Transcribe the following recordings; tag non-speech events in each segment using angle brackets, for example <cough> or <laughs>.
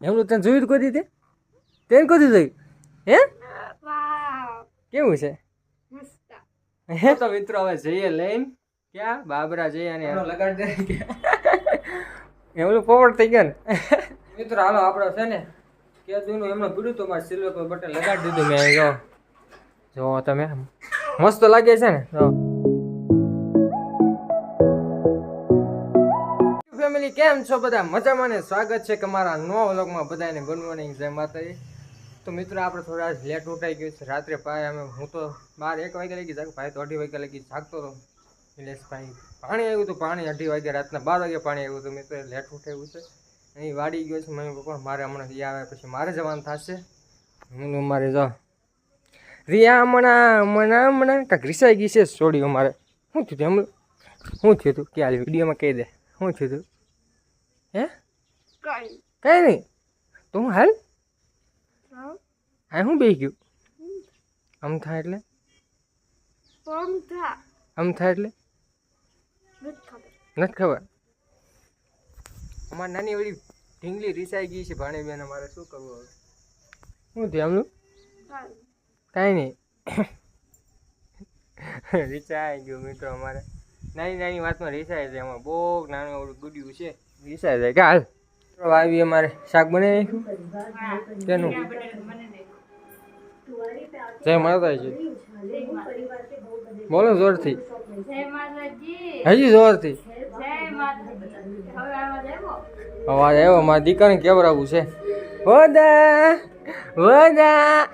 એમનું તને જોયું કોઈ દીધે તેને કોઈ જોયું હે? કેવું છે? હે? તો મિત્રો હવે જઈએ લઈને. ક્યાં? બાબરા જઈએ અને એનો લગાડ દે <laughs> એમનું પોવડ થઈ ગયા ને. <laughs> મિત્રો હાલો આપણો છે ને કે દૂનું એમનો પીડ્યું તો મારે સિલ્વર બટન લગાડી દીધું મેં જો. જો તમે મસ્ત લાગે છે ને ફેમિલી કેમ છો બધા? મજામાં ને? સ્વાગત છે કે મારા નવા વ્લોગમાં બધાને. ગુડ મોર્નિંગ જય માતાજી. તો મિત્રો, આપણે થોડા લેટ ઉઠાઈ ગયું છે. રાત્રે ભાઈ, અમે હું તો બાર એક વાગ્યા લગી જાગ. ભાઈ તો અઢી વાગ્યા લગી જાગતો હતો એટલે પાણી આવ્યું હતું, પાણી. અઢી વાગ્યા રાતના બાર વાગે પાણી આવ્યું હતું મિત્રો. લેટ ઉઠાવ્યું છે. અહીં વાડી ગયો છે મમ્મી પપ્પા. મારે હમણાં રિયા આવે પછી મારે જવાનું થશે. હું મારે જો. રિયા, હમણાં હમણાં હમણાં. કાંઈક રિસાઈ ગઈ છે છોડી અમારે. શું થયું હતું હમણાં શું થયું હતું? કે હાલ વિડીયોમાં કહી દે. શું થયું હતું? હે? કઈ નહીં. તો હાલ? હા. હું બે ગયું. આમ થાય એટલે? આમ થાય એટલે? નથી ખબર. અમારી નાની વળી ઢીંગલી રીસાઈ ગઈ છે ભાણે બેન અમારે શું કરવું હવે? શું થયું આમનું કાંઈ નહીં. રીસાઈ ગયું મિત્રો અમારે. નાની નાની વાતમાં રીસાય છે એમાં બહુ નાનું એવું ગુડ્યું છે. રીસાય જાય. કે હાલ આવી અમારે શાક બનાવી નાખ્યું? જય માતાજી. બોલો જોરથી. હજી જોરથી. અવાજ આવ્યો. મારા દીકરાને કેવડાવવું છે. વદા વદા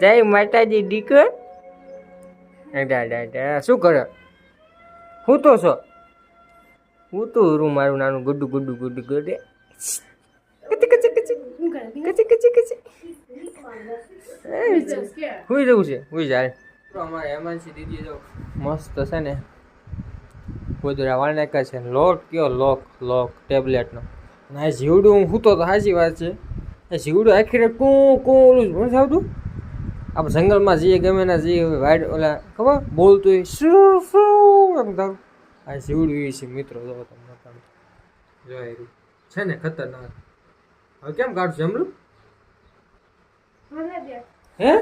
જય માતાજી દીકર. શું કરે? હું તો છો? હું તો રૂ મારું નાનું ગડું ગુડુ ગુડુ ગુડે. હુઈ જવું છે હુઈ જાય તો અમારે હેમાંશી દીદી જો મસ્ત છે ને. ગોદરા વાળ નાખ્યા છે. લોક કયો? લોક લોક ટેબ્લેટનો. ના જીવડું હું સૂતો તો સાચી વાત છે. એ જીવડું આખી કું કું ઓલું નથી આવતું? આપણે જંગલમાં જઈએ ગમે ના જઈએ વાઇડ ઓલા ખબર? બોલતું હોય શું શું એમ આ જીવડું છે મિત્રો જો તમને તમે જોઈ છે ને ખતરનાક. હવે કેમ કાઢશું જમલું હે?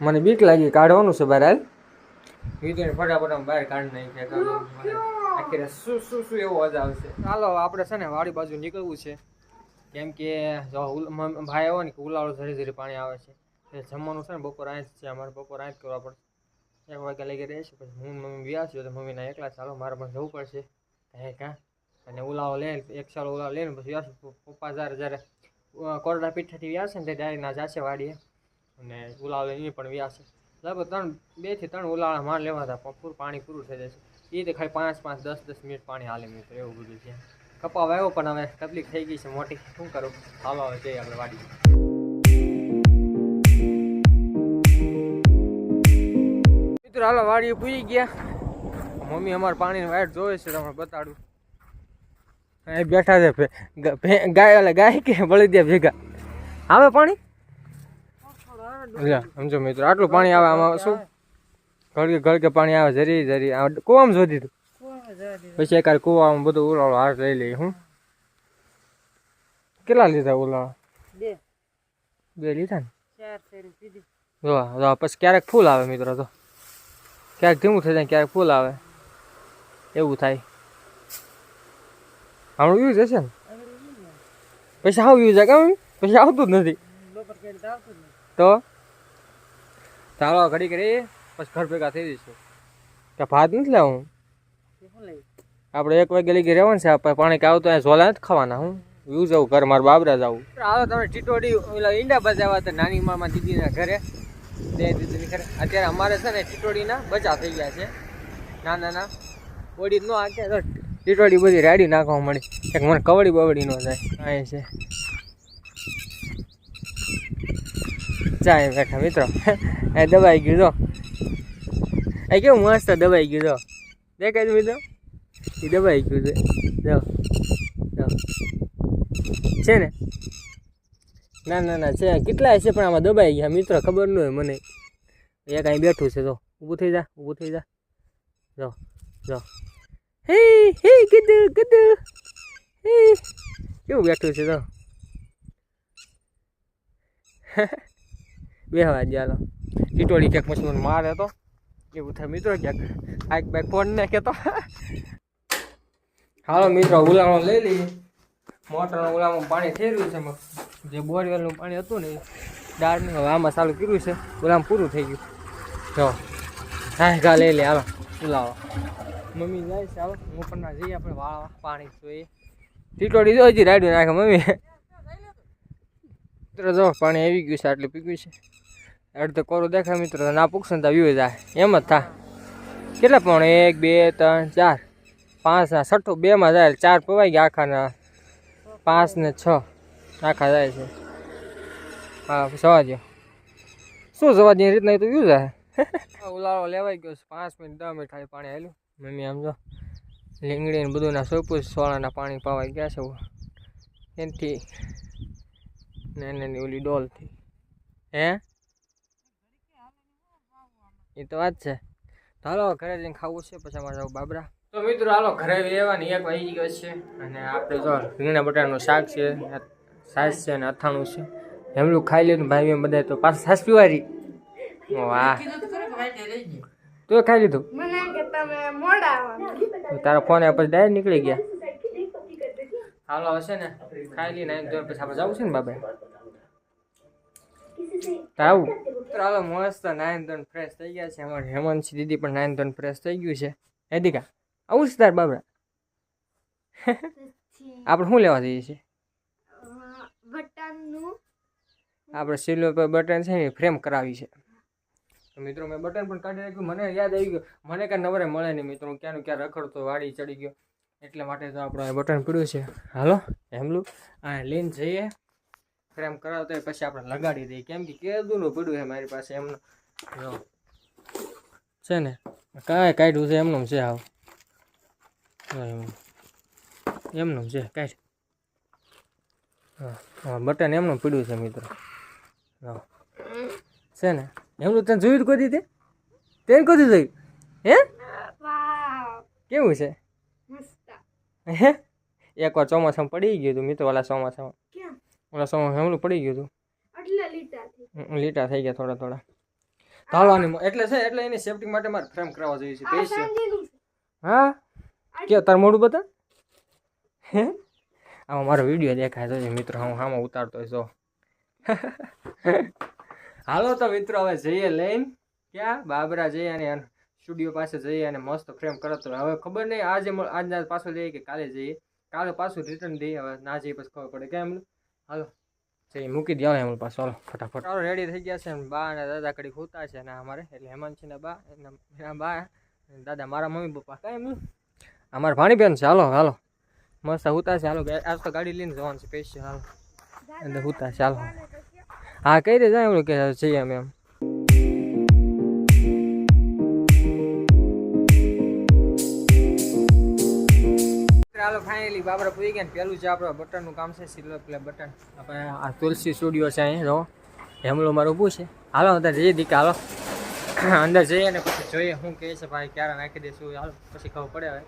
મને બીક લાગી. કાઢવાનું છે બહાર હાલ? વિજયને ફટાફટ આમ બહાર કાઢી નહીં આખી શું શું શું એવો અવાજ આવશે ચાલો આપણે છે ને વાડી બાજુ નીકળવું છે. કેમ કે જો ભાઈ આવ્યો ને કે ઉલાળો ધીરે ધીરે પાણી આવે છે. જમવાનું છે ને બપોર જ છે અમારે બપોર આઠ કરવા પડશે. એક વાગ્યા લઈ રહેશે પછી હું મમ્મી વ્યાસ છું તો મમ્મીના એકલા ચાલો, મારે પણ જવું પડશે. કાંઈ કાં? અને ઉલાવો લે, એક સાલ ઉલાવો લઈને પછી વ્યાસ પપ્પા જ્યારે જ્યારે કોરડા પીઠાથી વ્યાસે ને તે ડાયરેક્ટ ના જાશે વાડીએ. અને ઉલાવ લઈને પણ વ્યાસે લગભગ ત્રણ, બેથી ત્રણ ઉલાળા માર લેવા હતા પૂરું પાણી પૂરું થઈ જશે એ તો ખાલી પાંચ પાંચ, દસ દસ મિનિટ પાણી હાલે મિત્રો, એવું બધું છે. કપા વાવ્યો પણ હવે, તકલીફ થઈ ગઈ છે મોટી. શું કરું? હાલો, હવે જઈએ આપણે વાડી મિત્રો હાલો વાડીએ પૂરી ગયા. મમ્મી અમારે પાણીની વાઇટ જોવે છે તમને બતાડું. અહીં બેઠા છે ભે- ગ- ભે- ગાય ઓલા ગાય કે બળી દે ભેગા. આવે પાણી? લે સમજો મિત્રો આટલું પાણી આવે આમાં શું? ઘડકે ઘડકે પાણી આવે જરી જરી આ કુવામાં જોધી તું? પછી એકાદ કુવામાં બધું ઉલાળો હાથ લઈ લઈએ હું? કેટલા લીધા ઉલાળા? બે. લીધા ને? જો જો પછી ક્યારેક ફૂલ આવે મિત્રો તો ક્યારેક ધીમું થઈ જાય ક્યારેક ફૂલ આવે. એવું થાય. હમણાં યુઝ હશે ને? પછી આવું યુઝ આવે કેમ પછી આવતું જ નથી. તો? ચાલો ઘડી કરી પછી ઘર ભેગા થઈ જઈશું. કે ભાત નથી લાવું? આપણે એક વાગે લઈ રહેવાનું છે પાણી કે આવતું ઝોલા નથી ખાવાના, હું. યુઝ આવું ઘર, મારા બાબરા જવું આવે તમે ટીટોડી ઈંડા બજાવવા હતા નાની મામા દીદીના ઘરે. બે દીધી ખરે. અત્યારે અમારે છે ને ટીટોડીના બચા થઈ ગયા છે. ના ના. ના બોડી ન આ તો ટીટોડી બધી રેડી નાખવા મળી. એક મને કવડી બવડી નો જાય. અહીં છે. ચાય બેઠા મિત્રો. એ દબાઈ ગયું જો. એ કેવું મસ્ત દબાઈ ગયું જો. દેખાય મિત્રો? એ દબાઈ ગયું છે. જો. છે ને? ના ના ના, છે, કેટલાય છે, પણ આમાં દબાઈ ગયા. મિત્રો ખબર ન હોય મને. એ કાંઈ બેઠું છે, જો. ઊભું થઈ જા, ઊભું થઈ જા. જો જો. હે હે કીધું કીધું હે. કેવું બેઠું છે તો <laughs> બે હવા ચાલો ટીટોળી ક્યાંક મશીન મારે તો. એવું થાય, મિત્રો ક્યાંક. આઈક બાઈક ફોન ને કહેતો હાલો, મિત્રો ગુલામો લઈ લઈએ. મોટરનો ગુલામો પાણી થઈ રહ્યું છે જે બોરવેલનું પાણી હતું ને એ દાળનું હવે આમાં ચાલુ કર્યું છે. ઉલામાં પૂરું થઈ ગયું. જો હા ગા લઈ લે, હાલો ચલાવો મમ્મી જાય છે, હાલો. હું પણ ના જઈએ, આપણે વાળવા પાણી જોઈએ. ટીટોળી જો, હજી રાડ્યું નાખે, મમ્મી. મિત્રો, જો, પાણી આવી ગયું છે, આટલું પીગ્યું છે. અડધો કોરું દેખાય, મિત્રો ના પૂછશે ને તો વ્યૂ જાય. એમ જ થાય. કેટલા પણ? એક, બે, ત્રણ, ચાર. પાંચ ના છઠ્ઠું, બેમાં જાય, ચાર પવાઈ ગયા આખાના. પાંચ ને છ. આખા જાય છે. હા જવા દો શું જવા દે રીતના તો યુઝ જાય ઉલાળો લેવાઈ ગયો પાંચ મિનિટ, દસ મિનિટ ખાલી પાણી આવેલું મમ્મી આમ જો, લીંગડી ને બધું ના સોપું સોળાના પાણી પાવાઈ ગયા છે. એનાથી નાની ઓલી ડોલથી. હે? એ તો વાત છે. હાલો ઘરે જઈને ખાવું છે. પછી અમારે બાબરા. તો મિત્રો, હાલો, ઘરે લેવાની એક વાગી ગયો છે. અને આપણે જો રીંગણા બટાટાનું શાક છે. સાસ છે અને અથાણું છે. એમનું ખાઈ લીધું ભાઈ એમ બધા તો પાછું સાસ પીવારી. વાહ. તું ખાઈ લીધું? તારો ફોન આવ્યા પછી ડાયરેક્ટ નીકળી ગયા. હાલો હશે ને. ખાઈ લઈને આવીને તો પછી આપણે જવું છે ને બાબા આવું. તો મસ્ત નાયન ધોન ફ્રેશ થઈ ગયા છે. અમારે હેમંત દીદી પણ નાયન ધોન ફ્રેશ થઈ ગયું છે. હેદિકા આવું છે તાર બાબરા? આપણે શું લેવા જઈએ છીએ? આપણે સિલ્વર પર બટન છે ને, ફ્રેમ કરાવી છે. મિત્રો, મેં બટન પણ કાઢી નાખ્યું. મને યાદ આવી ગયું. મને કાંઈ નવરે મળે નહીં મિત્રો. ક્યાંનું ક્યાં રખડતો વાડી ચડી ગયો. એટલા માટે તો આપણે બટન પડ્યું છે. હાલો એમલું આ લઈને જઈએ. ફ્રેમ કરાવતો પછી આપણે લગાડી દઈએ. કેમ કે કેદુનું પડ્યું છે મારી પાસે એમનું. છે ને? કાંઈ કાઢ્યું છે? એમનું છે આવું. એમનું છે, કાઢ. હા બટન એમનું પડ્યું છે મિત્રો. હા. છે ને? એમનું તને જોયું કોઈ દીધે તેને કોથી જોયું? હે? કેવું છે? હે? એકવાર ચોમાસામાં પડી ગયું હતું મિત્રો, ઓલા ચોમાસામાં. ઓલા ચોમાસામાં એમનું પડી ગયું હતું. લીટા થઈ ગયા થોડા થોડા. ઢાળવાની એટલે છે, એટલે એની સેફટી માટે મારે ફ્રેમ કરાવવા જોઈએ છે. હા? કે તાર મોડું બતા હે? આમાં મારો વીડિયો દેખાય તો મિત્રો હું આમાં ઉતારતો હોય <laughs> હાલો તો મિત્રો હવે જઈએ લઈને. ક્યાં? બાબરા જઈએ અને સ્ટુડિયો પાસે જઈએ અને મસ્ત ફ્રેમ કરતો હવે ખબર નહીં આજે આજના પાછો જઈએ કે કાલે જઈએ? કાલે પાછું રિટર્ન દઈએ. હવે ના જઈએ પછી ખબર પડે. કેમ? હાલો. જઈ મૂકી દે એમ પાછો. હાલો ફટાફટ. ચાલો રેડી થઈ ગયા છે. બા અને દાદા કડી હોતા છે ને અમારે. એટલે હેમાંશી ને બા એના બા દાદા મારા મમ્મી પપ્પા. કાંઈ અમારે ભાણી બેન છે. હાલો હાલો. મસ્ત હુતા છે હાલો આજ તો ગાડી લઈને જવાનું છે સ્પેશિયલ હાલો. એટલે હુતા હાલો. હા કઈ રીતે જાય કે જઈએ અમે એમ. હાલો ફાઇનલી બાબરા પૂરી ગયા પેલું જે આપણે બટનનું કામ છે સિલ્વર પ્લે બટન આપણે આ તુલસી સ્ટુડિયો છે અહીં, જો. હેમલો મારું ઊભું છે. હાલો, અત્યારે જઈએ દીકા, હાલો. અંદર જઈએ ને પછી જોઈએ શું કહે છે ભાઈ ક્યારે નાખી દઈશું હાલો પછી ખબર પડે હવે.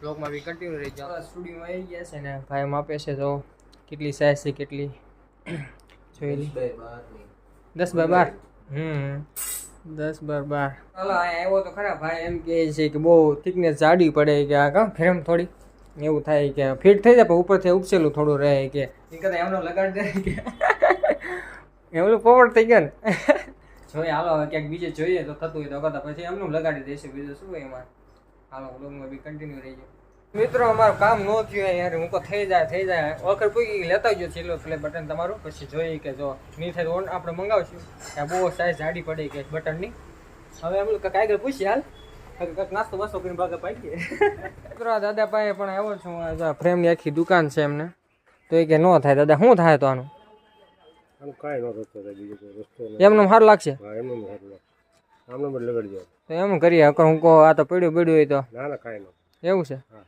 બ્લોગમાં બી કન્ટિન્યુ રહી જાવ સ્ટુડિયોમાં આવી ગયા છે ને. ભાઈ માપે છે તો કેટલી સાઇઝ છે કેટલી. જોઈ દસ બાય બાર? હમ દસ બાર બાર. ચાલો અહીંયા આવ્યો તો ખરા ભાઈ એમ કહે છે કે બહુ થિકનેસ જાડી પડે કે આ કામ ફ્રેમ થોડી? એવું થાય કે ફિટ થઈ જાય પણ ઉપરથી ઉપસેલું થોડું રહે કે. એમનો લગાડ દે કે. <laughs> એમનું પોવર થઈ ગયા ને. જોઈએ, હાલો, હવે ક્યાંક બીજે જોઈએ તો થતું હોય તો કરતા. પછી એમનું લગાડી દઈશું બીજું શું હોય એમાં? હાલો બ્લોગમાં બી કન્ટિન્યુ રહી જાય મિત્રો, અમારું કામ ન થયું યાર, હું તો થઈ જાય થઈ જાય. વખત પૂગી લેતા ગયો છેલ્લો પ્લે બટન તમારું. પછી જોઈએ કે જો નહીં થાય તો આપણે મંગાવશું. કે બહુ સાઈઝ જાડી પડી કે બટનની હવે એમ કાંઈક આગળ પૂછી હાલ. કાંઈક નાસ્તો બસ્તો કરીને ભાગે પાકી મિત્રો દાદા પાસે પણ આવ્યો છું. ફ્રેમની આખી દુકાન છે એમને. તો એ કે ન થાય, દાદા શું થાય તો આનું? આમ કાંઈ ન રસ્તો થાય બીજો કોઈ રસ્તો નથી એમને સારું લાગશે? હા એમ એમ સારું લાગે. આમને તો એમ કરીએ અગર હું કહું આ તો પડ્યું પડ્યું હોય તો. ના ના કાંઈ ન. એવું છે? હા.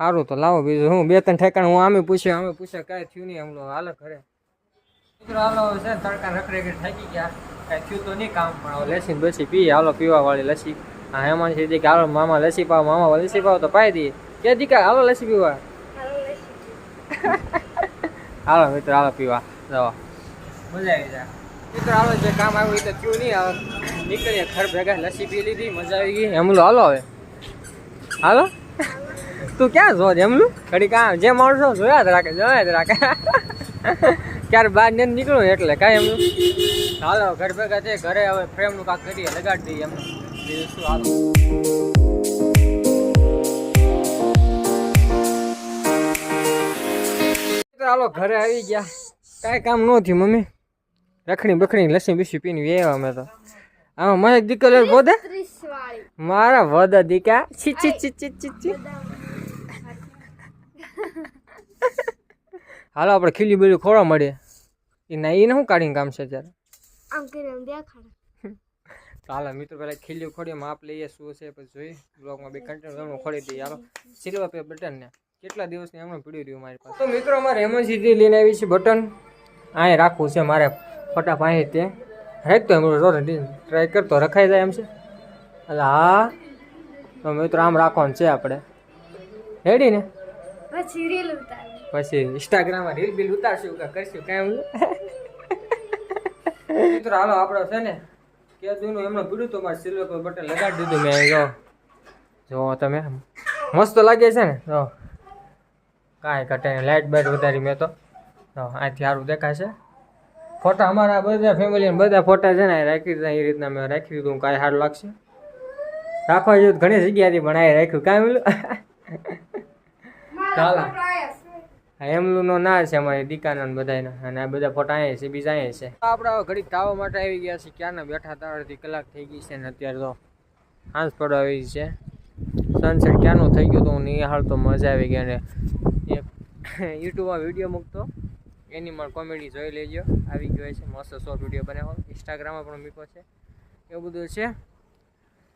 સારું તો લાવો બીજું. હું બે ત્રણ ઠેકાણ હું આમે પૂછ્યું આમે પૂછ્યા કાંઈ થયું નહીં હમણાં હાલે ઘરે. મિત્રો હાલો હવે છે ને તડકા થાકી ગયા. કાંઈ થયું તો નહીં કામ પણ હવે લસી ને બસી પીએ. હાલો પીવા વાળી લસી હા હેમાન સીધી કે હાલો મામા લસી પાવ મામા લસી પાવ તો પાઈ દઈએ. કે દીકા હાલો લસી પીવા. <laughs> હાલો મિત્રો હાલો પીવા. જવા. મજા આવી જાય. મિત્રો, હાલો, જે કામ આવ્યું તો ક્યુ નહીં. નીકળીએ. ઘર ભેગા લસ્સી પી લીધી, મજા આવી ગઈ. એમલું હાલો હવે. હાલો? તું ક્યાં જો એમલું ઘડી કામ જે માણસો જોયા જ રાખે, જોયા જ રાખે. <laughs> ક્યારે બહાર ને નીકળું એટલે, કાંઈ એમનું હાલો, ઘર ભેગા છે ઘરે હવે ફ્રેમનું કાંક કરીએ લગાડી દઈએ એમનું બીજું શું હાલો. ચાલો ઘરે આવી ગયા. કાંઈ કામ ન થયું, મમ્મી. રખડી બખડી લસી બીસી પીને વેવા અમે તો. આમાં મને દીકરો બોધે મારા વદ દીકા છી છી છી છી છી છી હાલો આપણે ખીલી બીલી ખોળવા મળીએ એ ના એને શું કાઢીને કામ છે ત્યારે આમ કરીને દેખાડે. હાલો મિત્રો પહેલાં ખીલ્યું ખોડીએ માપ લઈએ શું છે પછી જોઈ બ્લોગમાં બે કન્ટેન્ટ એમનું ખોડી દઈએ. હાલો સિલ્વર પે બટન ને. કેટલા દિવસની એમનું પીડ્યું રહ્યું મારી પાસે? તો મિત્રો અમારે એમરજન્સી લઈને આવી છે બટન અહીં રાખવું છે મારે. ફટાફટ અહીં તે. હેક તો રોડ ટ્રાય કરતો રખાઈ જાય એમ છે. એટલે હા. તો મિત્રો આમ રાખવાનું છે આપણે રેડી ને? પછી રીલ ઉતાર પછી ઇન્સ્ટાગ્રામમાં રીલ બિલ ઉતારશું કે કરશું કાંઈ મિત્રો હાલો આપણો છે ને કે દૂનું એમણે પીડું તો મારે સિલ્વર પર બટન લગાડી દીધું મેં જો. જો તમે મસ્ત લાગે છે ને જો. કાંઈ કટે લાઇટ બાઇટ વધારી મેં તો. અહીંથી સારું દેખાશે. ફોટા અમારા બધા ફેમિલી બધા ફોટા છે ને રાખી દીધા એ રીતના મેં રાખી દીધું કાંઈ સારું લાગશે. રાખવા જેવું ઘણી જગ્યાથી પણ આ રાખ્યું. કાંઈ બોલું ચાલો. એમલું નો ના છે અમારી દીકાના બધાના અને આ બધા ફોટા અહીંયા છે બીજા અહીંયા છે. આપણે ઘડી તાવા માટે આવી ગયા છે ક્યારના બેઠા હતા અડધી કલાક થઈ ગઈ છે ને અત્યારે તો સાંજ પડવા આવી છે. સનસેટ ક્યારનું થઈ ગયું હતું હું નિહાળ તો મજા આવી ગઈ અને એક <laughs> યુટ્યુબમાં વીડિયો મૂકતો. એનિમલ કોમેડી જોઈ લેજો. આવી ગયો છે, મસ્ત શોર્ટ વીડિયો બનાવો ઇન્સ્ટાગ્રામમાં પણ મીકો છે. એવું બધું છે.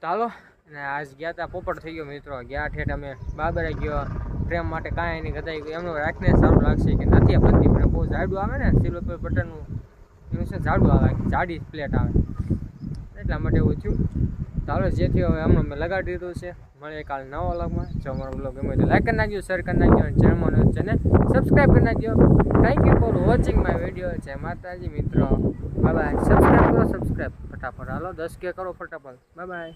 ચાલો અને આજ ગયા હતા પોપટ થઈ ગયો મિત્રો. ગયા ઠેઠ અમે બાબરે ગયો. પ્રેમ માટે કાંઈ એની ગદાઈ ગયું. એમનું રાખીને સારું લાગશે કે નથી આ પણ બહુ જાડું આવે ને સિલ્વર બટનનું એનું છે જાડું આવે? જાડી પ્લેટ આવે. એટલા માટે એવું થયું. ચાલો, જેથી હવે હમણાં મેં લગાડી દીધું છે. મળીએ કાલ નવા વ્લોગમાં. જો અમારો બ્લોગ ગમે તો લાઈક કરી નાખજો શેર કરી નાખજો અને ચેનલ ને સબસ્ક્રાઈબ કરી નાખજો. Thank you for watching my video જય માતાજી મિત્રો. બાય બાય સબસ્ક્રાઈબ કરો સબસ્ક્રાઈબ ફટાફટ. હાલો, દસ કે કરો ફટાફટ. Bye bye